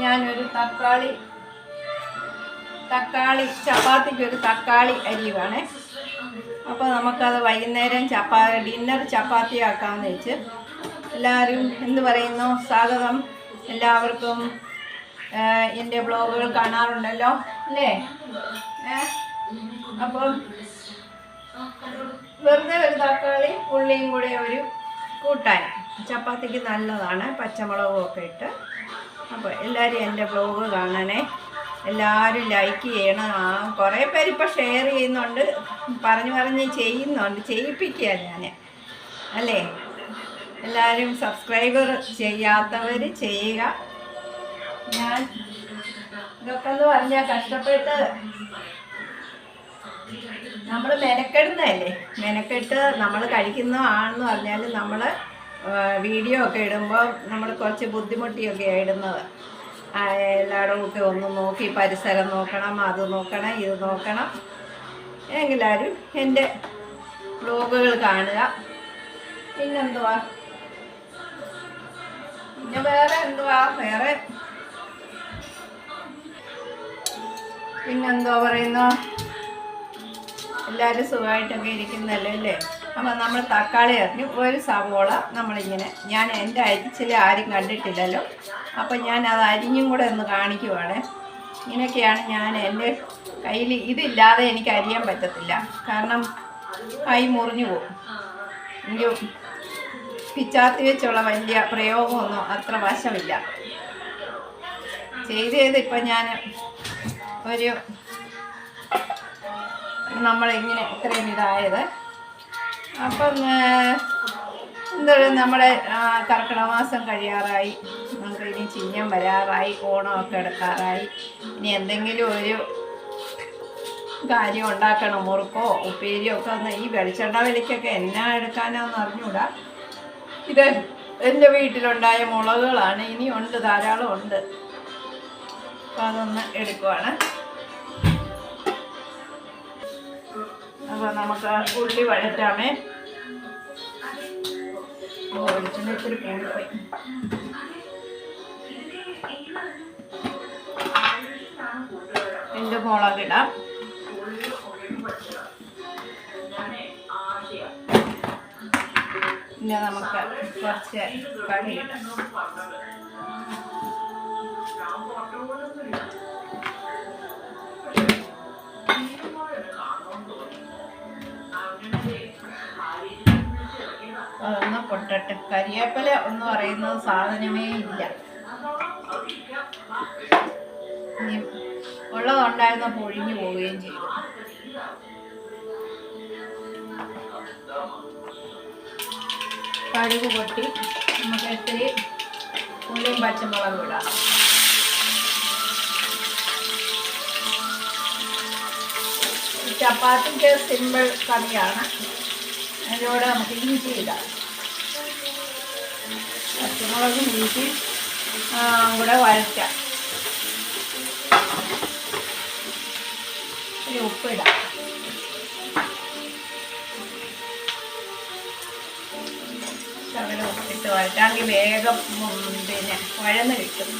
ഞാനൊരു തക്കാളി തക്കാളി ചപ്പാത്തിക്ക് ഒരു തക്കാളി അരിയുവാണേ. അപ്പോൾ നമുക്കത് വൈകുന്നേരം ചപ്പാ ഡിന്നർ ചപ്പാത്തി ആക്കാമെന്ന് വെച്ച് എല്ലാവരും എന്ത് പറയുന്നു? സ്വാഗതം. എല്ലാവർക്കും എന്റെ ബ്ലോഗുകൾ കാണാറുണ്ടല്ലോ അല്ലേ? അപ്പോൾ അപ്പം വെറുതെ ഒരു തക്കാളി ഉള്ളിയും കൂടെ ഒരു കൂട്ടാൻ. ചപ്പാത്തിക്ക് നല്ലതാണ് പച്ചമുളകും ഒക്കെ ഇട്ട്. അപ്പോൾ എല്ലാവരും എന്റെ ബ്ലോഗ് കാണണേ. എല്ലാവരും ലൈക്ക് ചെയ്യണം. ആ കുറേ പേര് ഇപ്പോൾ ഷെയർ ചെയ്യുന്നുണ്ട്. പറഞ്ഞു പറഞ്ഞ് ചെയ്യുന്നുണ്ട്. ചെയ്യിപ്പിക്കുക ഞാൻ അല്ലേ? എല്ലാവരും സബ്സ്ക്രൈബർ ചെയ്യാത്തവർ ചെയ്യുക. ഞാൻ ഇതൊക്കെ എന്ന് പറഞ്ഞാൽ കഷ്ടപ്പെട്ട് നമ്മൾ മെനക്കെടുന്നതല്ലേ? മെനക്കെട്ട് നമ്മൾ കഴിക്കുന്നതാണെന്ന് പറഞ്ഞാൽ നമ്മൾ വീഡിയോ ഒക്കെ ഇടുമ്പോൾ നമ്മൾ കുറച്ച് ബുദ്ധിമുട്ടിയൊക്കെ ഇടുന്നത്. എല്ലായിടവും ഒക്കെ ഒന്ന് നോക്കി പരിസരം നോക്കണം അത് നോക്കണം ഇത് നോക്കണം. എങ്കിലാരും എന്റെ ബ്ലോഗുകൾ കാണുക. പിന്നെന്തുവാ? പിന്നെ വേറെ എന്തുവാ? വേറെ? പിന്നെന്തോ പറയുന്നു? എല്ലാവരും സുഖമായിട്ടൊക്കെ ഇരിക്കുന്നല്ലോ? അല്ലേ? അപ്പം നമ്മൾ തക്കാളി അറിഞ്ഞു ഒരു സവോള നമ്മളിങ്ങനെ ഞാൻ എന്റെ അരിച്ചിൽ ആരും കണ്ടിട്ടില്ലല്ലോ. അപ്പം ഞാൻ അത് അരിഞ്ഞും കൂടെ ഒന്ന് കാണിക്കുവാണ്. ഇങ്ങനെയൊക്കെയാണ് ഞാൻ എന്റെ കയ്യിൽ ഇതില്ലാതെ എനിക്ക് അരിയാൻ പറ്റത്തില്ല. കാരണം കൈ മുറിഞ്ഞു പോകും. എനിക്ക് പിച്ചാത്തി വെച്ചുള്ള വലിയ പ്രയോഗമൊന്നും അത്ര വശമില്ല. ചെയ്ത് ചെയ്ത് ഇപ്പം ഞാൻ ഒരു നമ്മളിങ്ങനെ ഇത്രയും ഇതായത്. അപ്പം എന്തൊരു എന്താ നമ്മുടെ ആ, കർക്കിടക മാസം കഴിയാറായി. നമുക്ക് ഇനി ചിഹ്നം വരാറായി ഓണമൊക്കെ എടുക്കാറായി. ഇനി എന്തെങ്കിലും ഒരു കാര്യം ഉണ്ടാക്കണം മുറുക്കോ ഉപ്പേരിയോ ഒക്കെ ഒന്ന് ഈ വെളിച്ചെണ്ണ വിലയ്ക്കൊക്കെ എന്നാ എടുക്കാനാന്ന് അറിഞ്ഞൂടാ. ഇത് എന്റെ വീട്ടിലുണ്ടായ മുളകുകളാണ് ഇനി ഉണ്ട് ധാരാളം ഉണ്ട്. അപ്പം അതൊന്ന് എടുക്കുവാണ്. അപ്പോൾ നമുക്ക് ഉള്ളി വഴറ്റാമേ. ഓ, വെളിച്ചെണ്ണ ഇത്തിരി കൂടിപ്പോയി എന്റെ മുളകിടാം പിന്നെ നമുക്ക് കുറച്ച് കറിയിടാം പൊട്ടട്ടെ. കരിയേപ്പില എന്ന് പറയുന്നത് സാധനമേ ഇല്ല. ഉള്ളതുണ്ടായിരുന്ന പൊഴിഞ്ഞു പോവുകയും ചെയ്തു. കടുക് പൊട്ടി. നമുക്ക് ഇത്തിരി ഉള്ളിയും പച്ചമുളകും ഇടാം. ചപ്പാത്തിന്റെ സിമ്പിൾ കറിയാണ്. അതിലൂടെ നമുക്ക് ഇഞ്ചി ഇടാം. പച്ചമുളകും ഇഞ്ചി കൂടെ വഴറ്റാം ഒരു ഉപ്പിടാം ശകലം ഉപ്പിട്ട് വഴറ്റാമെങ്കിൽ വേഗം പിന്നെ വഴന്ന് കിട്ടും.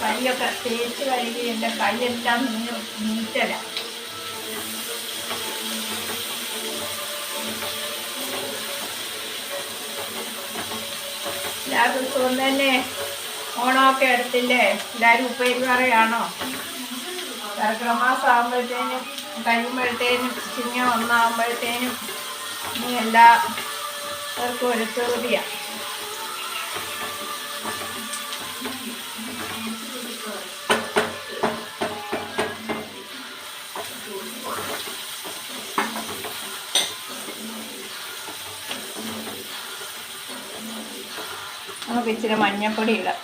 കൈയൊക്കെ തേച്ച് കഴുകി എന്റെ കൈയെല്ലാം നീ നീറ്റല എല്ലാവർക്കും ദിവസവും തന്നെ ഓണമൊക്കെ അടുത്തില്ലേ? എല്ലാവരും ഉപ്പേരി പറയാണോ? ആകുമ്പോഴത്തേനും കഴിയുമ്പോഴത്തേനും ചിങ്ങ ഒന്നാകുമ്പോഴത്തേനും ഇനി എല്ലാവർക്കും ഒരു ചെറുതിയാണ് നമുക്ക് ഇച്ചിരി മഞ്ഞപ്പൊടി ഇടാം.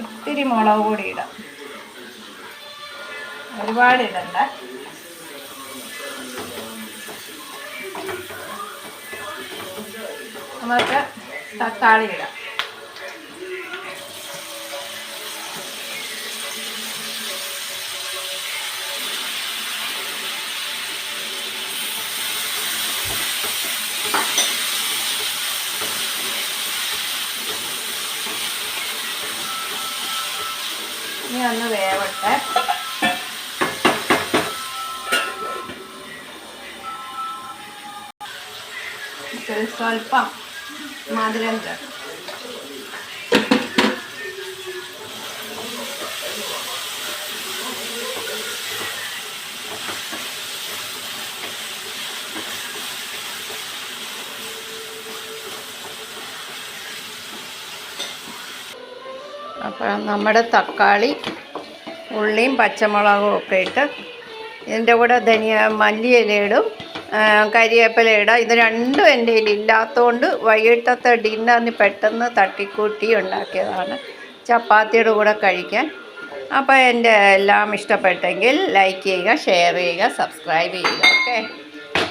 ഇത്തിരി മുളക് പൊടി ഇടാം. ഒരുപാട് ഇടണ്ട. നമുക്ക് തക്കാളി ഇടാം. ഇനി ഒന്ന് വേവട്ടെ. സ്വല്പം മധുരം ചേർക്കും അപ്പോൾ നമ്മുടെ തക്കാളി ഉള്ളിയും പച്ചമുളകും ഒക്കെ ഇട്ട് ഇതിന്റെ കൂടെ ധനിയ മല്ലി ഇടും ആ, കരിവേപ്പില ഇടാം ഇത് രണ്ടും എന്റെ ഇല്ലാത്തതുകൊണ്ട് വൈകിട്ടത്തെ ഡിന്നറിന് പെട്ടെന്ന് തട്ടിക്കൂട്ടി ഉണ്ടാക്കിയതാണ്. ചപ്പാത്തിയുടെ കൂടെ കഴിക്കാൻ. അപ്പോൾ എന്റെ എല്ലാം ഇഷ്ടപ്പെട്ടെങ്കിൽ ലൈക്ക് ചെയ്യുക ഷെയർ ചെയ്യുക സബ്സ്ക്രൈബ് ചെയ്യുക ഓക്കെ?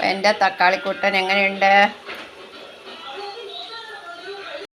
എന്റെ തക്കാളിക്കൂട്ടൻ എങ്ങനെയുണ്ട്?